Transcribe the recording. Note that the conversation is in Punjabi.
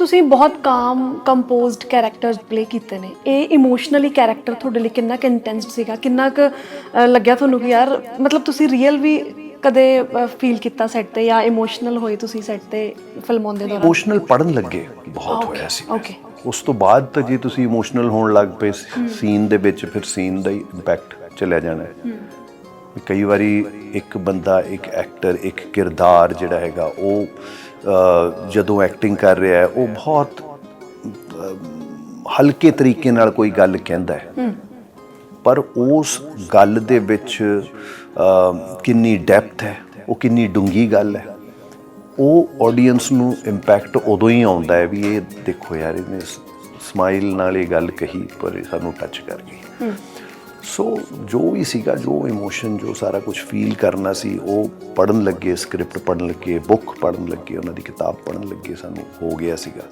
ਤੁਸੀਂ ਬਹੁਤ ਕਾਮ ਕੰਪੋਜ਼ਡ ਕੈਰੈਕਟਰਸ ਪਲੇ ਕੀਤੇ ਨੇ। ਇਹ ਇਮੋਸ਼ਨਲੀ ਕੈਰੈਕਟਰ ਤੁਹਾਡੇ ਲਈ ਕਿੰਨਾ ਕੁ ਇੰਟੈਂਸ ਸੀਗਾ ਕਿੰਨਾ ਕੁ ਲੱਗਿਆ ਤੁਹਾਨੂੰ ਕਿ ਯਾਰ ਮਤਲਬ ਤੁਸੀਂ ਰੀਅਲ ਵੀ ਕਦੇ ਫੀਲ ਕੀਤਾ ਸੈੱਟ ਤੇ ਜਾਂ ਇਮੋਸ਼ਨਲ ਹੋਏ ਤੁਸੀਂ ਸੈੱਟ ਤੇ ਫਿਲਮਾਉਣ ਦੇ ਦੌਰਾਨ? ਇਮੋਸ਼ਨਲ ਪੜਨ ਲੱਗੇ ਬਹੁਤ ਹੋਇਆ ਸੀ। ਓਕੇ ਉਸ ਤੋਂ ਬਾਅਦ ਤਾਂ ਜੇ ਤੁਸੀਂ ਇਮੋਸ਼ਨਲ ਹੋਣ ਲੱਗ ਪਏ ਸੀਨ ਦੇ ਵਿੱਚ ਫਿਰ ਸੀਨ ਦਾ ਹੀ ਇੰਪੈਕਟ ਚਲਿਆ ਜਾਣਾ ਕਈ ਵਾਰੀ ਇੱਕ ਬੰਦਾ ਇੱਕ ਐਕਟਰ ਇੱਕ ਕਿਰਦਾਰ ਜਿਹੜਾ ਹੈਗਾ ਉਹ ਜਦੋਂ ਐਕਟਿੰਗ ਕਰ ਰਿਹਾ ਹੈ ਉਹ ਬਹੁਤ ਹਲਕੇ ਤਰੀਕੇ ਨਾਲ ਕੋਈ ਗੱਲ ਕਹਿੰਦਾ ਹੈ। ਪਰ ਉਸ ਗੱਲ ਦੇ ਵਿੱਚ ਕਿੰਨੀ ਡੈਪਥ ਹੈ ਉਹ ਕਿੰਨੀ ਡੂੰਗੀ ਗੱਲ ਹੈ। ਉਹ ਆਡੀਅנס ਨੂੰ ਇੰਪੈਕਟ ਉਦੋਂ ਹੀ ਆਉਂਦਾ ਹੈ ਵੀ ਇਹ ਦੇਖੋ ਯਾਰ ਇਹਨੇ ਸਮਾਈਲ ਨਾਲ ਇਹ ਗੱਲ ਕਹੀ ਪਰ ਸਾਨੂੰ ਟੱਚ ਕਰ ਗਈ। ਸੋ ਜੋ ਵੀ ਸੀਗਾ, ਜੋ ਇਮੋਸ਼ਨ ਜੋ ਸਾਰਾ ਕੁਝ ਫੀਲ ਕਰਨਾ ਸੀ, ਉਹ ਪੜਨ ਲੱਗੇ ਸਕ੍ਰਿਪਟ ਪੜਨ ਲੱਗੇ ਬੁੱਕ ਪੜਨ ਲੱਗੇ, ਉਹਨਾਂ ਦੀ ਕਿਤਾਬ ਪੜਨ ਲੱਗੇ ਸਾਨੂੰ ਹੋ ਗਿਆ ਸੀਗਾ।